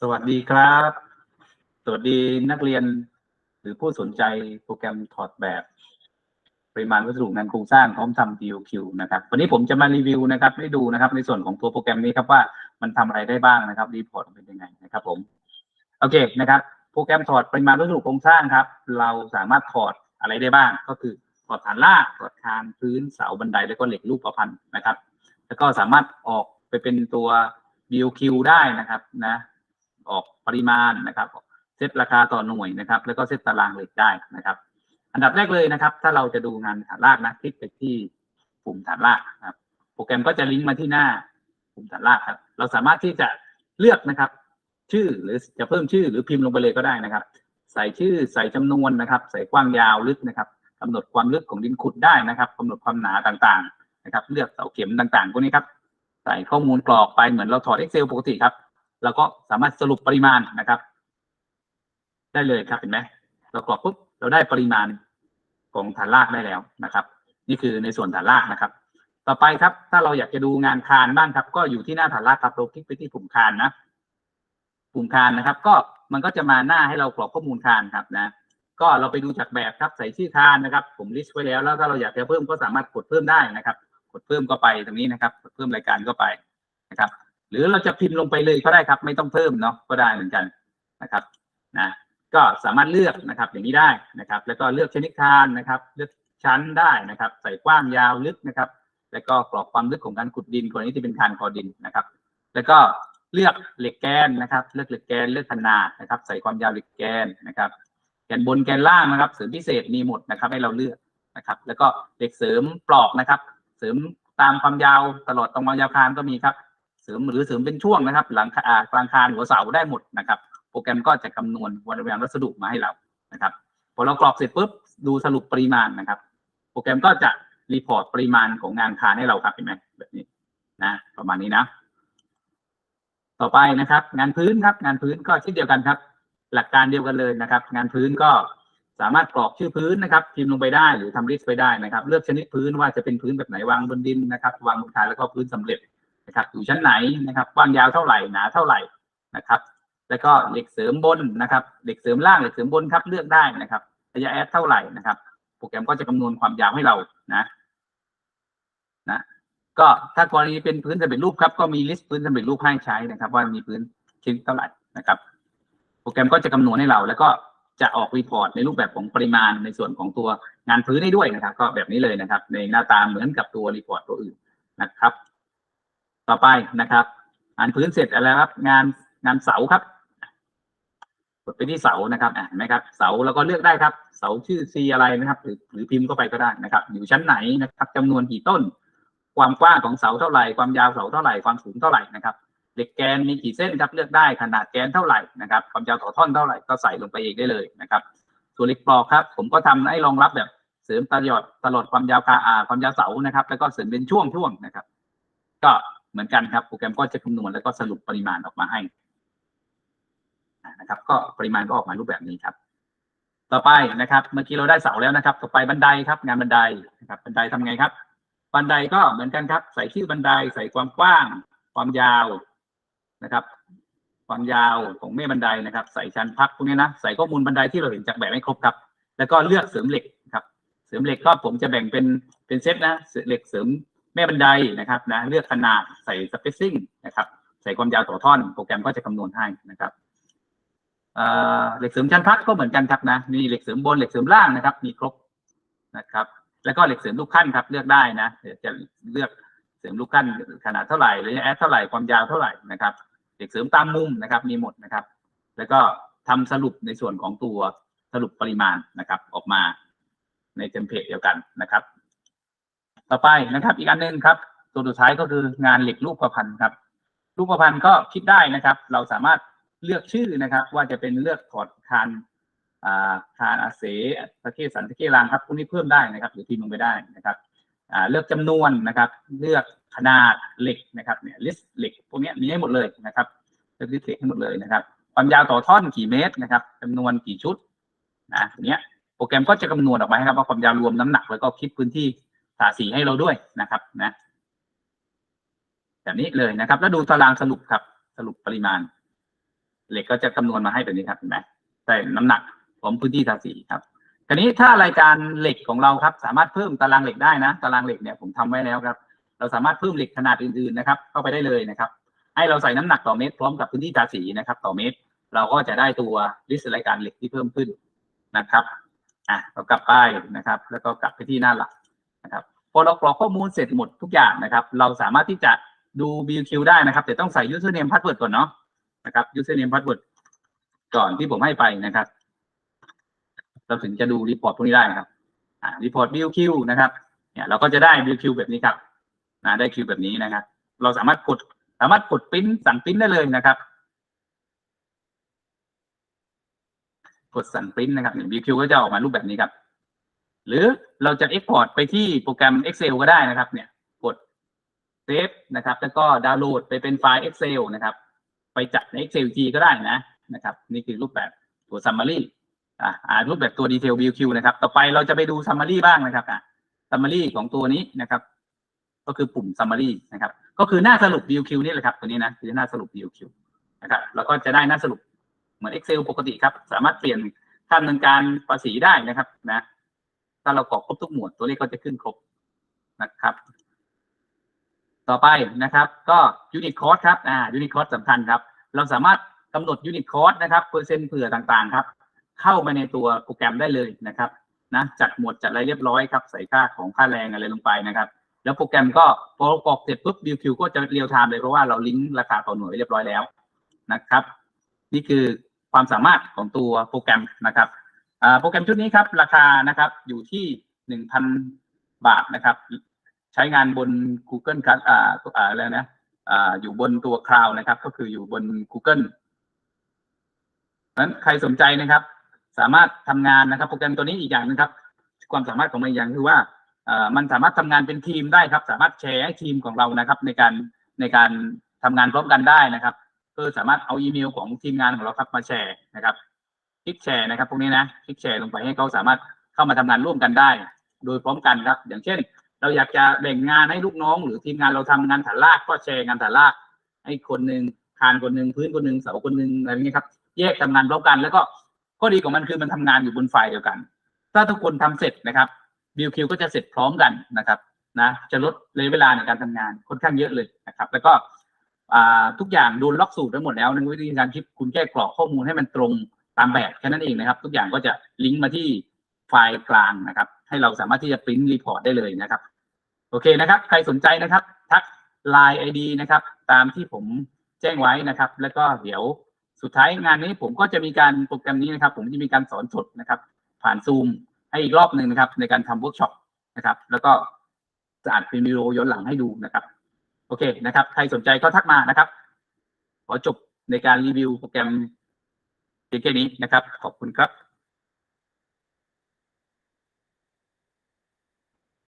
สวัสดีครับ สวัสดีนักเรียนหรือผู้สนใจโปรแกรมถอดแบบปริมาณวัสดุงานโครงสร้างพร้อมทำ DOQ นะครับ วันนี้ผมจะมารีวิวนะครับให้ดูนะครับ ในส่วนของตัวโปรแกรมนี้ครับว่ามันทำอะไรได้บ้างนะครับรีพอร์ตเป็นยังไงนะครับ ผมโอเคนะครับ โปรแกรมถอดปริมาณวัสดุโครงสร้างครับ เราสามารถถอดอะไรได้บ้าง ก็คือถอดฐานรากถอดคานพื้นเสาบันไดแล้วก็เหล็กรูปประพันธ์นะครับ แล้วก็สามารถออกไปเป็นตัว DOQ ได้นะครับนะ ออกปริมาณนะครับเซตราคาต่อหน่วยนะครับ แล้วก็เซตตารางเหล็กได้นะครับ อันดับแรกเลยนะครับ ถ้าเราจะดูงานฐานรากนะคลิกไปที่ปุ่มฐานรากนะครับ โปรแกรมก็จะลิงก์มาที่หน้าปุ่มฐานรากครับ เราสามารถที่จะเลือกนะครับ ชื่อหรือจะเพิ่มชื่อหรือพิมพ์ลงไปเลยก็ได้นะครับ ใส่ชื่อใส่จำนวนนะครับ ใส่กว้างยาวลึกนะครับกำหนดความลึกของดินขุดได้นะครับกำหนดความหนาต่างๆ นะครับ เลือกเสาเข็มต่างๆพวกนี้ครับ ใส่ข้อมูลกรอกไปเหมือนเราถอด Excel ปกติครับ เราก็สามารถสรุปปริมาณนะครับ ได้เลยครับเห็นไหมเรากรอกปุ๊บเราได้ปริมาณของฐานรากได้แล้วนะครับ นี่คือในส่วนฐานรากนะครับ ต่อไปครับ ถ้าเราอยากจะดูงานคานบ้างครับ ก็อยู่ที่หน้าฐานรากครับเราคลิกไปที่ปุ่มคานนะปุ่มคานนะครับ ก็มันก็จะมาหน้าให้เรากรอกข้อมูลคานครับนะ ก็เราไปดูจากแบบครับใส่ชื่อคานนะครับ ผมลิสต์ไว้แล้ว แล้วถ้าเราอยากจะเพิ่มก็สามารถกดเพิ่มได้นะครับ กดเพิ่มก็ไปตรงนี้นะครับ กดเพิ่มรายการก็ไปนะครับ หรือเราจะพิมพ์ลงไปเลยก็ได้ครับ ไม่ต้องเพิ่มเนาะก็ได้เหมือนกันนะครับนะก็สามารถเลือกนะครับอย่างนี้ได้นะครับ แล้วก็เลือกชนิดคานนะครับ เลือกชั้นได้นะครับ ใส่กว้างยาวลึกนะครับ แล้วก็กรอบความลึกของการขุดดินกรณีที่เป็นคานคอดินนะครับ แล้วก็เลือกเหล็กแกนนะครับ เลือกเหล็กแกนเลือกขนาดนะครับ ใส่ความยาวเหล็กแกนนะครับแกนบนแกนล่างนะครับ เสริมพิเศษมีหมดนะครับ ให้เราเลือกนะครับ แล้วก็เหล็กเสริมปลอกนะครับ เสริมตามความยาวตลอดตรงความยาวคานก็มีครับ เสริมหรือเสริมเป็นช่วงนะครับ หลังคากลางคานหัวเสาได้หมดนะครับ โปรแกรมก็จะคำนวณวันเวลาวัสดุมาให้เรานะครับพอเรากรอกเสร็จปุ๊บดูสรุปปริมาณนะครับ โปรแกรมก็จะรีพอร์ตปริมาณของงานคานให้เราครับเห็นไหมแบบนี้นะ ประมาณนี้นะ ต่อไปนะครับ งานพื้นครับ งานพื้นก็เช่นเดียวกันครับ หลักการเดียวกันเลยนะครับ งานพื้นก็สามารถกรอกชื่อพื้นนะครับพิมพ์ลงไปได้หรือทำลิสต์ไปได้นะครับ เลือกชนิดพื้นว่าจะเป็นพื้นแบบไหนวางบนดินนะครับ วางบนคานแล้วก็พื้นสำเร็จ นะครับอยู่ชั้นไหนนะครับกว้างยาวเท่าไหร่หนาเท่าไหร่นะครับ แล้วก็เหล็กเสริมบนนะครับเหล็กเสริมล่างเหล็กเสริมบนครับเลือกได้นะครับระยะแอดเท่าไหร่นะครับ โปรแกรมก็จะคำนวณความยาวให้เรานะนะก็ถ้ากรณีเป็นพื้นสำเร็จรูปครับก็มีลิสต์พื้นสำเร็จรูปให้ใช้นะครับ ว่ามีพื้นชิ้นเท่าไหร่นะครับ โปรแกรมก็จะคำนวณให้เรา แล้วก็จะออกรีพอร์ตในรูปแบบของปริมาณในส่วนของตัวงานพื้นได้ด้วยนะครับ ก็แบบนี้เลยนะครับ ในหน้าตาเหมือนกับตัวรีพอร์ตตัวอื่นนะครับ ต่อไปนะครับงานพื้นเสร็จแล้วครับ งานงานเสาครับกดไปที่เสานะครับอ่าเห็นไหมครับ เสาแล้วก็เลือกได้ครับ เสาชื่อ C อะไรนะครับ หรือหรือพิมพ์เข้าไปก็ได้นะครับ อยู่ชั้นไหนนะครับจำนวนกี่ต้น ความกว้างของเสาเท่าไหร่ ความยาวเสาเท่าไหร่ ความสูงเท่าไหร่นะครับ เหล็กแกนมีกี่เส้นครับ เลือกได้ ขนาดแกนเท่าไหร่นะครับ ความยาวต่อท่อนเท่าไหร่ ก็ใส่ลงไปเองได้เลยนะครับ ส่วนเหล็กปลอกครับ ผมก็ทำให้รองรับแบบเสริมตลอดตลอดความยาวคาอาความยาวเสานะครับ แล้วก็เสริมเป็นช่วงช่วงนะครับ ก็ เหมือนกันครับ โปรแกรมก็จะคำนวณแล้วก็สรุปปริมาณออกมาให้นะครับ ก็ปริมาณก็ออกมารูปแบบนี้ครับ ต่อไปนะครับ เมื่อกี้เราได้เสาแล้วนะครับ ต่อไปบันไดครับ งานบันไดนะครับ บันไดทำไงครับ บันไดก็เหมือนกันครับ ใส่ชื่อบันได ใส่ความกว้าง ความยาวนะครับ ความยาวของแม่บันไดนะครับ ใส่ชั้นพักพวกนี้นะ ใส่ข้อมูลบันไดที่เราเห็นจากแบบให้ครบครับ แล้วก็เลือกเสริมเหล็กครับ เสริมเหล็กก็ผมจะแบ่งเป็นเป็นเซตนะ เหล็กเสริม แม่บันไดนะครับนะเลือกขนาดใส่ spacing นะครับใส่ความยาวต่อท่อน โปรแกรมก็จะคำนวณให้นะครับเหล็กเสริมชั้นพักก็เหมือนกันครับนะมีเหล็กเสริมบนเหล็กเสริมล่างนะครับ มีครบนะครับ แล้วก็เหล็กเสริมลูกขั้นครับเลือกได้นะจะเลือกเสริมลูกขั้นขนาดเท่าไหร่หรือแอดเท่าไหร่ความยาวเท่าไหร่นะครับ เหล็กเสริมตามมุมนะครับ มีหมดนะครับ แล้วก็ทำสรุปในส่วนของตัวสรุปปริมาณนะครับ ออกมาในเทมเพลตเดียวกันนะครับ ต่อไปนะครับ อีกอันหนึ่งครับ ตัวสุดท้ายก็คืองานเหล็กรูปประพันธ์ครับ รูปประพันธ์ก็คิดได้นะครับ เราสามารถเลือกชื่อนะครับ ว่าจะเป็นเลือกถอดคานอ่าคานอาเสตะเกียสันตะเกียรางครับพวกนี้เพิ่มได้นะครับหรือพิมพ์ลงไปได้นะครับเลือกจำนวนนะครับ เลือกขนาดเหล็กนะครับเนี่ยลิสต์เหล็กพวกนี้มีให้หมดเลยนะครับเลือกลิสต์เหล็กให้หมดเลยนะครับ ความยาวต่อท่อนกี่เมตรนะครับจำนวนกี่ชุดนะเนี้ยโปรแกรมก็จะคำนวณออกมาให้ครับว่าความยาวรวมน้ำหนักแล้วก็คิดพื้นที่ สาสีให้เราด้วยนะครับนะแบบนี้เลยนะครับ แล้วดูตารางสรุปครับ สรุปปริมาณ เหล็กก็จะคำนวณมาให้แบบนี้ครับเห็นไหมใส่น้ำหนักพร้อมพื้นที่ทาสีครับคราวนี้ถ้ารายการเหล็กของเราครับ สามารถเพิ่มตารางเหล็กได้นะ ตารางเหล็กเนี่ยผมทำไว้แล้วครับ เราสามารถเพิ่มเหล็กขนาดอื่นๆนะครับ เข้าไปได้เลยนะครับ ให้เราใส่น้ำหนักต่อเมตรพร้อมกับพื้นที่ทาสีนะครับ ต่อเมตร เราก็จะได้ตัวลิสต์รายการเหล็กที่เพิ่มขึ้นนะครับอะเรากลับไปนะครับ แล้วก็กลับไปที่หน้าหลัก นะครับพอเรากรอกข้อมูลเสร็จหมดทุกอย่างนะครับ เราสามารถที่จะดู BQ ได้นะครับ แต่ต้องใส่ username password ก่อนเนาะนะครับ username password ก่อนที่ผมให้ไปนะครับ เราถึงจะดูรีพอร์ตพวกนี้ได้นะครับอ่ารีพอร์ต BQ นะครับเนี่ยเราก็จะได้ BQ แบบนี้ครับนะได้คิวแบบนี้นะครับ เราสามารถกดสามารถกดปริ้นสั่งปริ้นได้เลยนะครับ กดสั่งปริ้นนะครับ BQ ก็จะออกมารูปแบบนี้ครับ หรือเราจะ Export ไปที่โปรแกรม Excel ก็ได้นะครับ เนี่ยกดเซฟนะครับ แล้วก็ดาวน์โหลดไปเป็นไฟล์ Excel นะครับ ไปจัดใน Excel ทีก็ได้นะนะครับ นี่คือรูปแบบตัว Summary อ่ารูปแบบตัว Detail BQ นะครับ ต่อไปเราจะไปดู Summary บ้างนะครับอะ Summary ของตัวนี้นะครับ ก็คือปุ่ม Summary นะครับ ก็คือหน้าสรุป BQ นี่แหละครับ ตัวนี้นะคือหน้าสรุป BQ นะครับ แล้วก็จะได้หน้าสรุปเหมือน Excel ปกติครับ สามารถเปลี่ยนค่าดำเนินการภาษีได้นะครับนะ ถ้าเรากรอกครบทุกหมวดตัวเลขก็จะขึ้นครบนะครับ ต่อไปนะครับ ก็ unit cost ครับอ่า unit cost สสำคัญครับ เราสามารถกำหนด unit cost นะครับเปอร์เซ็นต์เผื่อต่างๆ ครับ เข้ามาในตัวโปรแกรมได้เลยนะครับนะจัดหมวดจัดอะไรเรียบร้อยครับ ใส่ค่าของค่าแรงอะไรลงไปนะครับแล้วโปรแกรมก็พอเรากรอกเสร็จปุ๊บ BQ ก็จะเรียลไทม์เลยเพราะว่าเราลิงก์ราคาต่อหน่วยไว้เรียบร้อยแล้วนะครับ นี่คือความสามารถของตัวโปรแกรมนะครับ โปรแกรมชุดนี้ครับราคานะครับอยู่ที่หนึ่งพันบาทนะครับ ใช้งานบน Google ครับอ่าอ่าอะไรนะอ่าอยู่บนตัวคลาวนะครับ ก็คืออยู่บน Google นั้นใครสนใจนะครับ สามารถทำงานนะครับ โปรแกรมตัวนี้อีกอย่างนึงครับ ความสามารถของมันอย่างคือว่าอ่อมันสามารถทำงานเป็นทีมได้ครับ สามารถแชร์ให้ทีมของเรานะครับ ในการในการทำงานพร้อมกันได้นะครับก็สามารถเอาอีเมลของทีมงานของเราครับมาแชร์นะครับ คลิกแชร์นะครับ พวกนี้นะคลิกแชร์ลงไปให้เขาสามารถเข้ามาทำงานร่วมกันได้ โดยพร้อมกันครับ อย่างเช่น เราอยากจะแบ่งงานให้ลูกน้อง หรือทีมงานเราทำงานฐานรากก็แชร์งานฐานราก ให้คนหนึ่งคานคนหนึ่งพื้นคนหนึ่งเสาคนหนึ่งอะไรอย่างนี้ยครับแยกทำงานร่วมกัน แล้วก็ข้อดีของมันคือมันทำงานอยู่บนไฟล์เดียวกัน ถ้าทุกคนทำเสร็จนะครับบิลคิวก็จะเสร็จพร้อมกันนะครับนะจะลดระยะเวลาในการทำงานค่อนข้างเยอะเลยนะครับ แล้วก็ทุกอย่างโดนล็อกสูตรทั้งหมดแล้วในวิธีการคิดคุณแค่กรอกข้อมูลให้มันตรง ตามแบบแค่นั้นเองนะครับ ทุกอย่างก็จะลิงก์มาที่ไฟล์กลางนะครับ ให้เราสามารถที่จะปริ้นรีพอร์ตได้เลยนะครับ โอเคนะครับ ใครสนใจนะครับ ทัก Line ID นะครับ ตามที่ผมแจ้งไว้นะครับ แล้วก็เดี๋ยวสุดท้ายงานนี้ผมก็จะมีการโปรแกรมนี้นะครับ ผมจะมีการสอนสดนะครับ ผ่านซูมให้อีกรอบหนึ่งนะครับ ในการทำเวิร์กช็อปนะครับ แล้วก็จะอัดเป็นวิดีโอย้อนหลังให้ดูนะครับ โอเคนะครับ ใครสนใจก็ทักมานะครับ ขอจบในการรีวิวโปรแกรม เพียงแค่นี้นะครับ ขอบคุณครับ